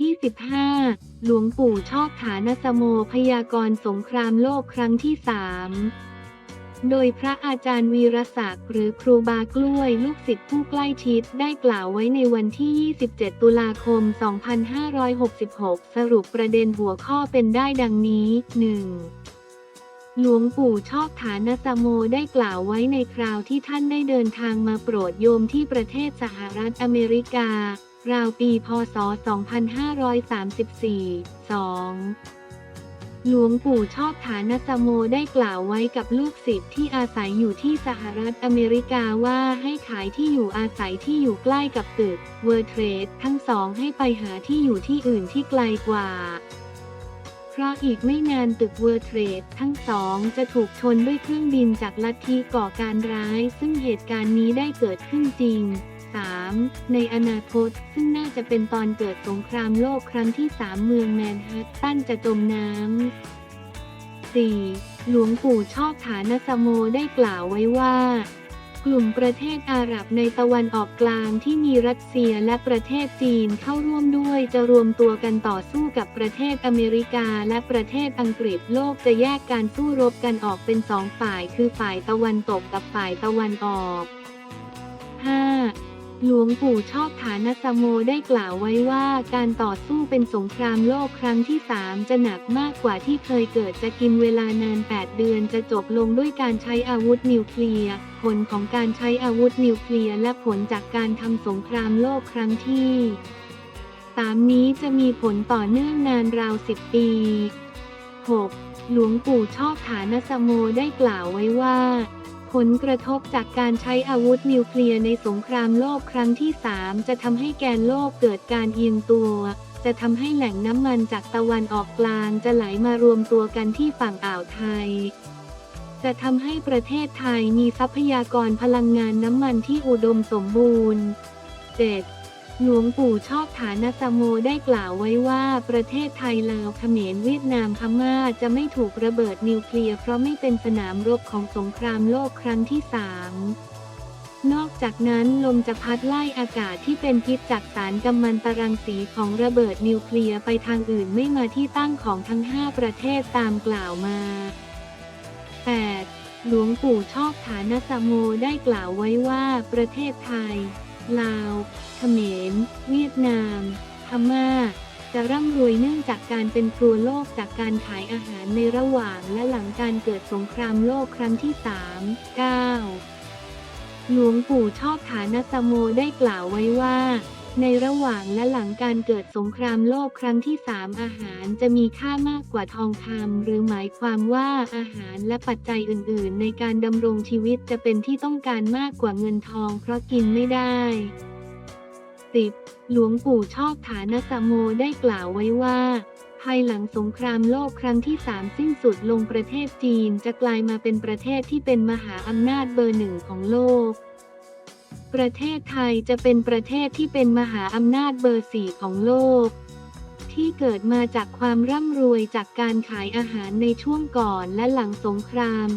ที่ 15 หลวงปู่ชอบฐานสโมพยากรณ์สงครามโลกครั้งที่สามโดยพระอาจารย์วีรศักดิ์หรือครูบากล้วยลูกศิษย์ผู้ใกล้ชิดได้กล่าวไว้ในวันที่ 27 ตุลาคม 2566 สรุปประเด็นหัวข้อเป็นได้ดังนี้ 1. หลวงปู่ชอบฐานสโมได้กล่าวไว้ในคราวที่ท่านได้เดินทางมาโปรดโยมที่ประเทศสหรัฐอเมริกา ราวปีพศ 2534 2. หลวงปู่ชอบฐานสโมได้กล่าวไว้กับลูกศิษย์ที่อาศัยอยู่ที่สหรัฐอเมริกาว่าให้ขายที่อยู่อาศัยที่อยู่ใกล้กับตึกเวอร์เทรดทั้งสองให้ไปหาที่อยู่ที่อื่นที่ไกลกว่าเพราะอีกไม่นานตึกเวอร์เทรดทั้งสองจะถูกชนด้วยเครื่องบินจากลัทธิก่อการร้าย ซึ่งเหตุการณ์นี้ได้เกิดขึ้นจริง 3. ในอนาคต ซึ่งน่าจะเป็นตอนเกิดสงครามโลกครั้งที่ 3 เมืองแมนฮัตตันจะจมน้ำ 4. หลวงปู่ชอบฐานสโมได้กล่าวไว้ว่า กลุ่มประเทศอาหรับในตะวันออกกลางที่มีรัสเซียและประเทศจีนเข้าร่วมด้วยจะรวมตัวกันต่อสู้กับประเทศอเมริกาและประเทศอังกฤษโลกจะแยกการสู้รบกันออกเป็นสองฝ่ายคือฝ่ายตะวันตกกับฝ่ายตะวันออก 5. หลวงปู่ชอบฐานสโมได้กล่าวไว้ว่าการต่อสู้เป็นสงครามโลกครั้งที่3จะหนักมากกว่าที่เคยเกิดจะกินเวลานาน 8 เดือนจะจบลงด้วยการใช้อาวุธนิวเคลียร์ ผลของการใช้อาวุธนิวเคลียร์และผลจากการทำสงครามโลกครั้งที่3นี้จะมีผลต่อเนื่องนานราว10ปี 6. หลวงปู่ชอบฐานสโมได้กล่าวไว้ว่า ผลกระทบจากการใช้อาวุธนิวเคลียร์ในสงครามโลกครั้งที่ 3 จะทำให้แกนโลกเกิดการเอียงตัว จะทำให้แหล่งน้ำมันจากตะวันออกกลางจะไหลมารวมตัวกันที่ฝั่งอ่าวไทย จะทำให้ประเทศไทยมีทรัพยากรพลังงานน้ำมันที่อุดมสมบูรณ์ 7. หลวงปู่ชอบฐานสโมได้กล่าวไว้ว่า ประเทศไทยลาวเขมรเวียดนามพม่าจะไม่ถูกระเบิดนิวเคลียร์เพราะไม่เป็นสนามรบของสงครามโลกครั้งที่สามนอกจากนั้นลมจะพัดไล่อากาศที่เป็นพิษจากสารกัมมันตรังสีของระเบิดนิวเคลียร์ไปทางอื่นไม่มาที่ตั้งของทั้ง 5 ประเทศตามกล่าวมา 8. หลวงปู่ชอบฐานสโมได้กล่าวไว้ว่าประเทศไทย ลาว เขมร เวียดนาม พม่า จะร่ำรวยเนื่องจากการเป็นครัวโลกจากการขายอาหารในระหว่างและหลังการเกิดสงครามโลกครั้งที่ 3 9 หลวงปู่ชอบฐานสโมได้กล่าวไว้ว่า ในระหว่างและหลังการเกิดสงครามโลกครั้งที่ 3 อาหารจะมีค่ามากกว่าทองคำหรือหมายความว่าอาหารและปัจจัยอื่น ๆ ในการดำรงชีวิตจะเป็นที่ต้องการมากกว่าเงินทองเพราะกินไม่ได้ 10. หลวงปู่ชอบฐานสโมได้กล่าวไว้ว่าภายหลังสงครามโลกครั้งที่สามสิ้นสุดลงประเทศจีนจะกลายมาเป็นประเทศที่เป็นมหาอำนาจเบอร์หนึ่งของโลก ประเทศไทยจะเป็นประเทศที่เป็นมหาอำนาจเบอร์สี่ของโลก ที่เกิดมาจากความร่ำรวยจากการขายอาหารในช่วงก่อนและหลังสงคราม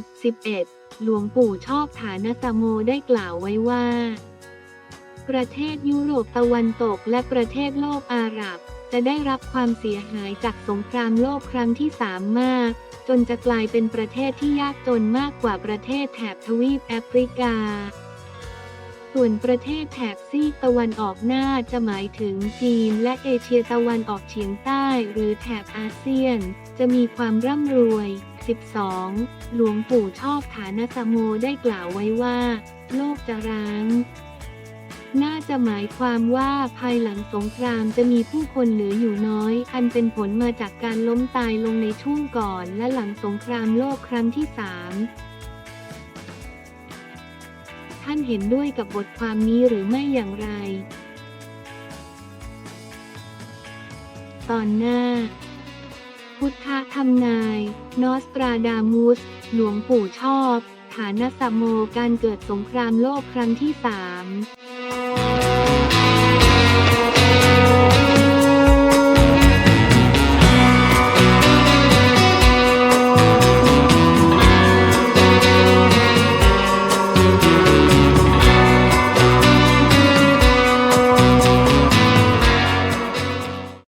11. หลวงปู่ชอบฐานสโมได้กล่าวไว้ว่า ประเทศยุโรปตะวันตกและประเทศโลกอาหรับ จะได้รับความเสียหายจากสงครามโลกครั้งที่สามมาก จนจะกลายเป็นประเทศที่ยากจนมากกว่าประเทศแถบทวีปแอฟริกา ส่วนประเทศแถบซีกตะวันออกหน้าจะหมายถึงจีนและเอเชียตะวันออกเฉียงใต้หรือแถบอาเซียน จะมีความร่ำรวย 12. หลวงปู่ชอบฐานสโมได้กล่าวไว้ว่า โลกจะร้าง น่าจะหมายความว่าภายหลังสงครามจะมีผู้คนเหลืออยู่น้อย อันเป็นผลมาจากการล้มตายลงในช่วงก่อนและหลังสงครามโลกครั้งที่สาม ท่านเห็นด้วยกับบทความนี้หรือไม่อย่างไร ตอนหน้า พุทธทำนาย นอสตราดามุสหลวงปู่ชอบ ฐานสโมการเกิดสงครามโลกครั้งที่สาม